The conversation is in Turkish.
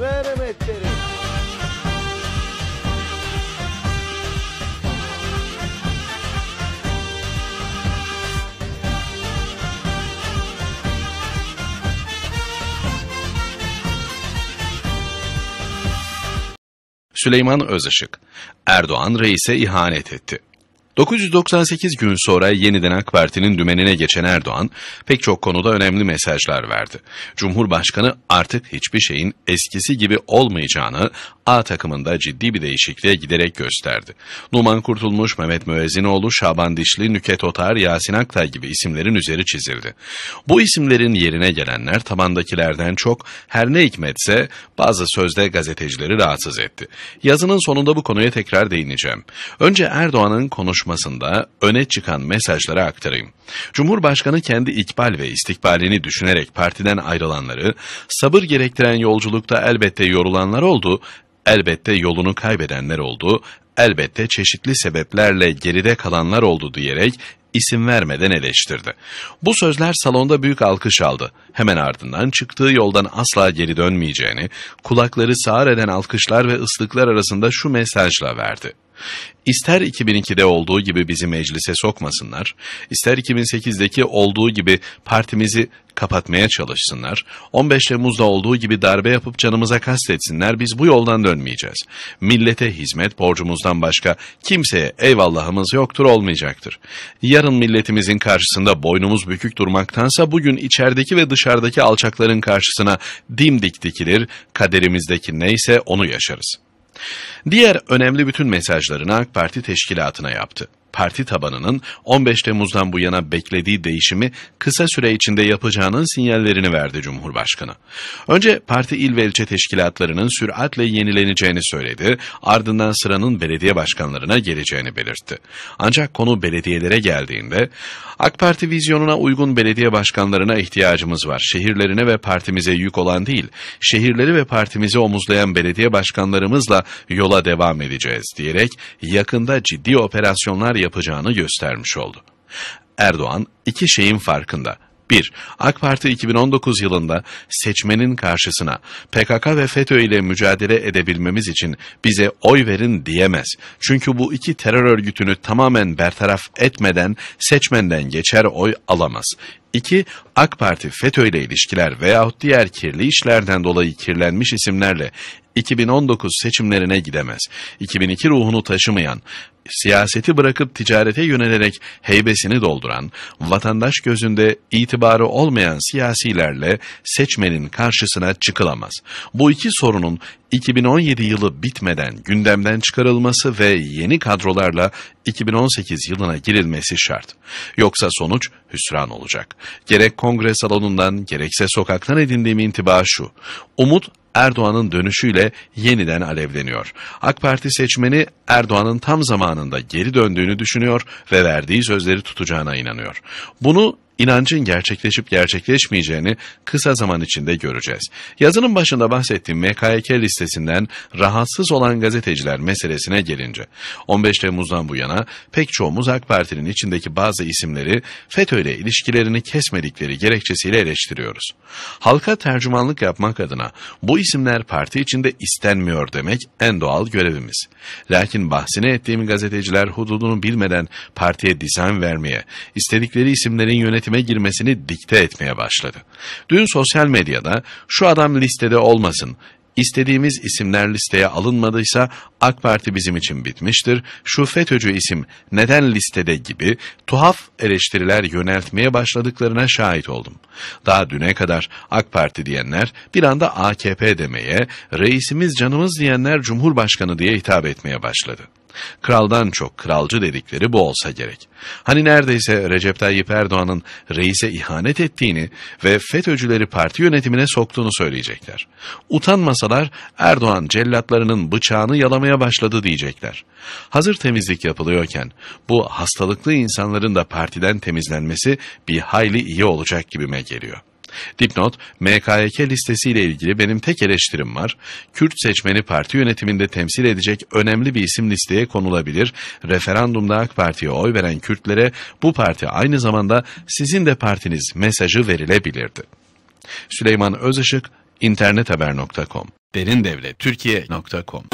veremetleri. Süleyman Özışık, Erdoğan reise ihanet etti. 998 gün sonra yeniden AK Parti'nin dümenine geçen Erdoğan pek çok konuda önemli mesajlar verdi. Cumhurbaşkanı artık hiçbir şeyin eskisi gibi olmayacağını A takımında ciddi bir değişikliğe giderek gösterdi. Numan Kurtulmuş, Mehmet Müezzinoğlu, Şaban Dişli, Nüket Otar, Yasin Aktay gibi isimlerin üzeri çizildi. Bu isimlerin yerine gelenler tabandakilerden çok her ne hikmetse bazı sözde gazetecileri rahatsız etti. Yazının sonunda bu konuya tekrar değineceğim. Önce Erdoğan'ın konuşmasında öne çıkan mesajları aktarayım. Cumhurbaşkanı kendi ikbal ve istikbalini düşünerek partiden ayrılanları, sabır gerektiren yolculukta elbette yorulanlar oldu, elbette yolunu kaybedenler oldu, elbette çeşitli sebeplerle geride kalanlar oldu diyerek isim vermeden eleştirdi. Bu sözler salonda büyük alkış aldı. Hemen ardından çıktığı yoldan asla geri dönmeyeceğini, kulakları sağır eden alkışlar ve ıslıklar arasında şu mesajla verdi. İster 2002'de olduğu gibi bizi meclise sokmasınlar, ister 2008'deki olduğu gibi partimizi kapatmaya çalışsınlar, 15 Temmuz'da olduğu gibi darbe yapıp canımıza kastetsinler, biz bu yoldan dönmeyeceğiz. Millete hizmet borcumuzdan başka kimseye eyvallahımız yoktur olmayacaktır. Yarın milletimizin karşısında boynumuz bükük durmaktansa bugün içerideki ve dışarıdaki alçakların karşısına dimdik dikilir, kaderimizdeki neyse onu yaşarız.'' Diğer önemli bütün mesajlarını AK Parti teşkilatına yaptı. Parti tabanının 15 Temmuz'dan bu yana beklediği değişimi kısa süre içinde yapacağının sinyallerini verdi Cumhurbaşkanı. Önce parti il ve ilçe teşkilatlarının süratle yenileneceğini söyledi, ardından sıranın belediye başkanlarına geleceğini belirtti. Ancak konu belediyelere geldiğinde AK Parti vizyonuna uygun belediye başkanlarına ihtiyacımız var. Şehirlerine ve partimize yük olan değil, şehirleri ve partimizi omuzlayan belediye başkanlarımızla yola devam edeceğiz diyerek yakında ciddi operasyonlar yapacağını göstermiş oldu. Erdoğan iki şeyin farkında. 1. AK Parti 2019 yılında seçmenin karşısına PKK ve FETÖ ile mücadele edebilmemiz için bize oy verin diyemez. Çünkü bu iki terör örgütünü tamamen bertaraf etmeden seçmenden geçer oy alamaz. 2. AK Parti FETÖ ile ilişkiler veyahut diğer kirli işlerden dolayı kirlenmiş isimlerle 2019 seçimlerine gidemez. 2002 ruhunu taşımayan, siyaseti bırakıp ticarete yönelerek heybesini dolduran, vatandaş gözünde itibarı olmayan siyasilerle seçmenin karşısına çıkılamaz. Bu iki sorunun 2017 yılı bitmeden gündemden çıkarılması ve yeni kadrolarla 2018 yılına girilmesi şart. Yoksa sonuç hüsran olacak. Gerek kongre salonundan gerekse sokaktan edindiğim intiba şu. Umut Erdoğan'ın dönüşüyle yeniden alevleniyor. AK Parti seçmeni Erdoğan'ın tam zamanında geri döndüğünü düşünüyor ve verdiği sözleri tutacağına inanıyor. Bunu inancın gerçekleşip gerçekleşmeyeceğini kısa zaman içinde göreceğiz. Yazının başında bahsettiğim MKYK listesinden rahatsız olan gazeteciler meselesine gelince, 15 Temmuz'dan bu yana pek çoğumuz AK Parti'nin içindeki bazı isimleri FETÖ ile ilişkilerini kesmedikleri gerekçesiyle eleştiriyoruz. Halka tercümanlık yapmak adına bu isimler parti içinde istenmiyor demek en doğal görevimiz. Lakin bahsine ettiğim gazeteciler hududunu bilmeden partiye dizayn vermeye, istedikleri isimlerin yönetimine yönetime girmesini dikte etmeye başladı. Dün sosyal medyada şu adam listede olmasın, İstediğimiz isimler listeye alınmadıysa AK Parti bizim için bitmiştir. Şu FETÖ'cü isim neden listede gibi tuhaf eleştiriler yöneltmeye başladıklarına şahit oldum. Daha düne kadar AK Parti diyenler bir anda AKP demeye, reisimiz canımız diyenler Cumhurbaşkanı diye hitap etmeye başladı. Kraldan çok kralcı dedikleri bu olsa gerek. Hani neredeyse Recep Tayyip Erdoğan'ın reise ihanet ettiğini ve FETÖ'cüleri parti yönetimine soktuğunu söyleyecekler. Utanmasalar Erdoğan cellatlarının bıçağını yalamaya başladı diyecekler. Hazır temizlik yapılıyorken bu hastalıklı insanların da partiden temizlenmesi bir hayli iyi olacak gibime geliyor. Dipnot, MKYK listesiyle ilgili benim tek eleştirim var. Kürt seçmeni parti yönetiminde temsil edecek önemli bir isim listeye konulabilir. Referandumda AK Parti'ye oy veren Kürtlere bu parti aynı zamanda sizin de partiniz mesajı verilebilirdi. Süleyman Özışık, internethaber.com derindevlettürkiye.com